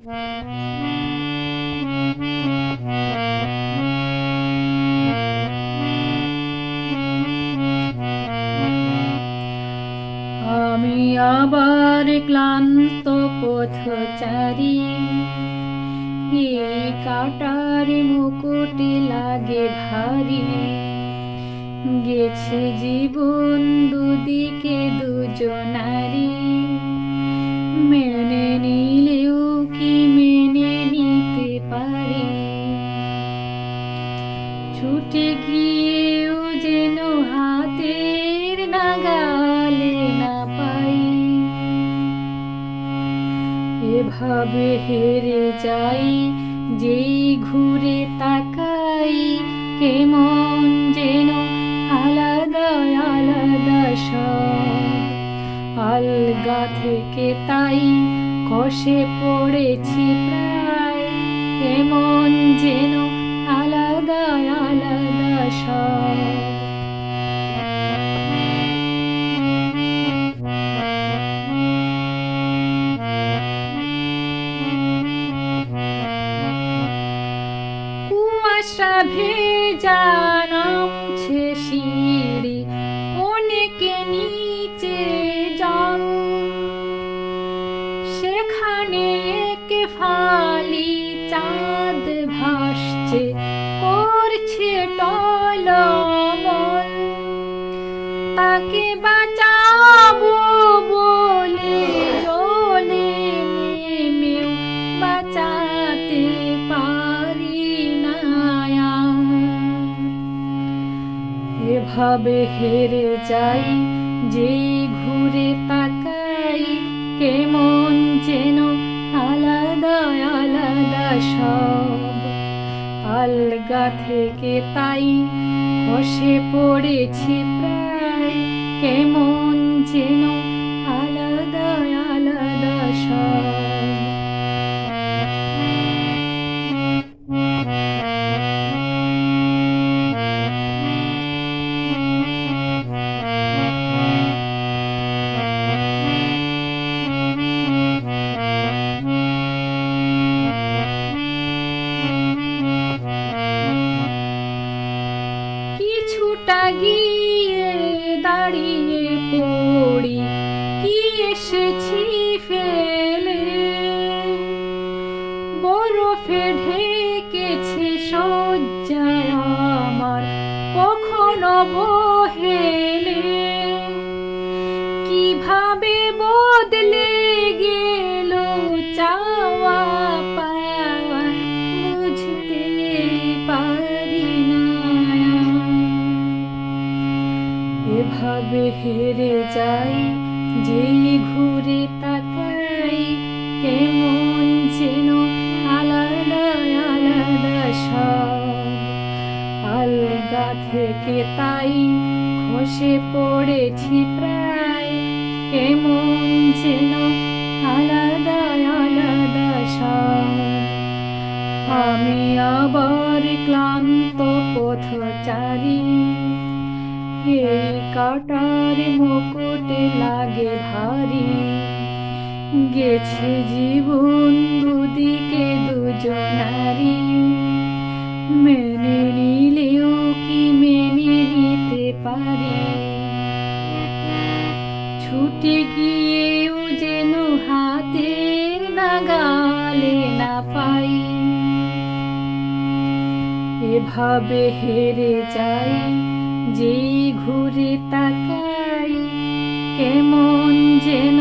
আমি আবার ক্লান্ত পথচারী। এই কাটার মুকুটি লাগে ভারী। গেছে জীবন দুদিকে দুজনারি ছুটে গিয়েও যেন হাতের নাগালে না পাই। এভাবে হেরে যাই, যেই ঘুরে তাকাই, কেমন যেন আলাদা আলাদা সব আলগা থেকে তাই কষে পড়েছি প্রায়, কেমন যেন আলাদা কুয়াশা ভেজা নামছে সিঁড়ি অনেকে নিচে যাও সেখানে একে ফালি তাকে বাঁচাবো বলে জলে নেমেও বাঁচাতে পারি না এভাবে হেরে যাই, যেই ঘুরে তাকাই, কেমন যেন আলাদা আলাদা সব। আলগা থেকে তাই বসে পড়েছি প্রায়। কেমন যেন আলাদা আলাদা কিছুটা গিয়ে দাঁড়িয়ে পড়ি। কি এসেছি ফেলে? বরফে ঢেকেছে সজ্জায় আমার কখনো বহেলে কীভাবে বদলে এভাবে হেরে যাই? যেই ঘুরে তাকাই, কেমন যেন আলাদা আলাদা সব আলগা থেকে তাই খসে পড়েছি প্রায়। কেমন যেন আলাদা আলাদা সব আমি আবার ক্লান্ত পথচারী। এই কাটার মুকুটে লাগে ভারী। গেছে জীবন দুদিকে দুজনারি মেনে নিলেও কি মেনে নিতে পারি? ছুটে গিয়েও যেন হাতের নাগালে না পাই। এভাবে হেরে যাই যেই ঘুরে তাকাই কেমন যেন